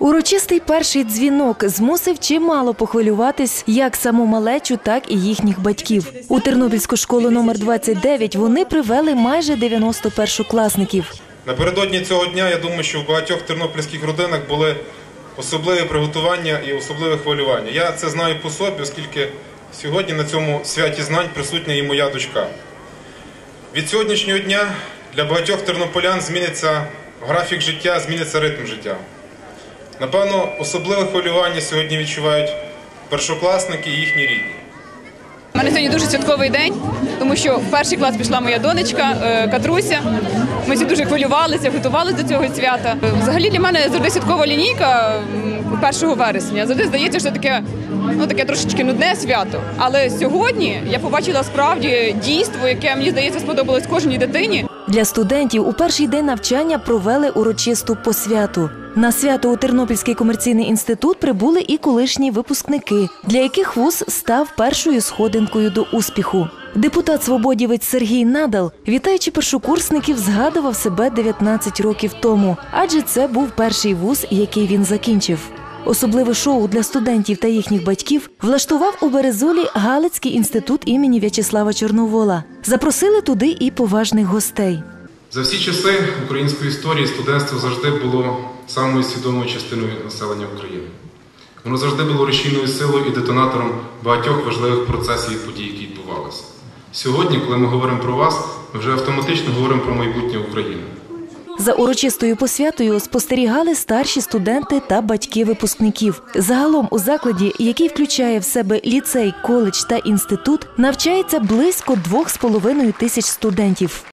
Урочистий перший дзвінок змусив чимало похвилюватись як саму малечу, так і їхніх батьків. У Тернопільську школу номер 29 вони привели майже 90 першокласників. Напередодні цього дня я думаю, що в багатьох тернопільських родинах були особливі приготування і особливе хвилювання. Я це знаю по собі, оскільки сьогодні на цьому святі знань присутня і моя дочка. Від сьогоднішнього дня для багатьох тернополян зміниться графік життя, зміниться ритм життя. Напевно, особливе хвилювання сьогодні відчувають першокласники і їхні рідні. У мене сьогодні дуже святковий день, тому що в перший клас пішла моя донечка е, Катруся. Ми всі дуже хвилювалися, готувалися до цього свята. Взагалі для мене завжди святкова лінійка м, 1 вересня. Завжди здається, що таке, ну таке трошечки нудне свято. Але сьогодні я побачила справді дійство, яке мені здається сподобалось кожній дитині. Для студентів у перший день навчання провели урочисту посвяту. На свято у Тернопільський комерційний інститут прибули і колишні випускники, для яких вуз став першою сходинкою до успіху. Депутат свободівець Сергій Надал, вітаючи першокурсників, згадував себе 19 років тому, адже це був перший вуз, який він закінчив. Особливе шоу для студентів та їхніх батьків влаштував у Березолі Галицький інститут імені В'ячеслава Чорновола. Запросили туди і поважних гостей. За всі часи української історії студентство завжди було самою свідомою частиною населення України. Воно завжди було рушійною силою і детонатором багатьох важливих процесів і подій, які відбувалися. Сьогодні, коли ми говоримо про вас, ми вже автоматично говоримо про майбутнє України. За урочистою посвятою спостерігали старші студенти та батьки випускників. Загалом у закладі, який включає в себе ліцей, коледж та інститут, навчається близько двох з половиною тисяч студентів.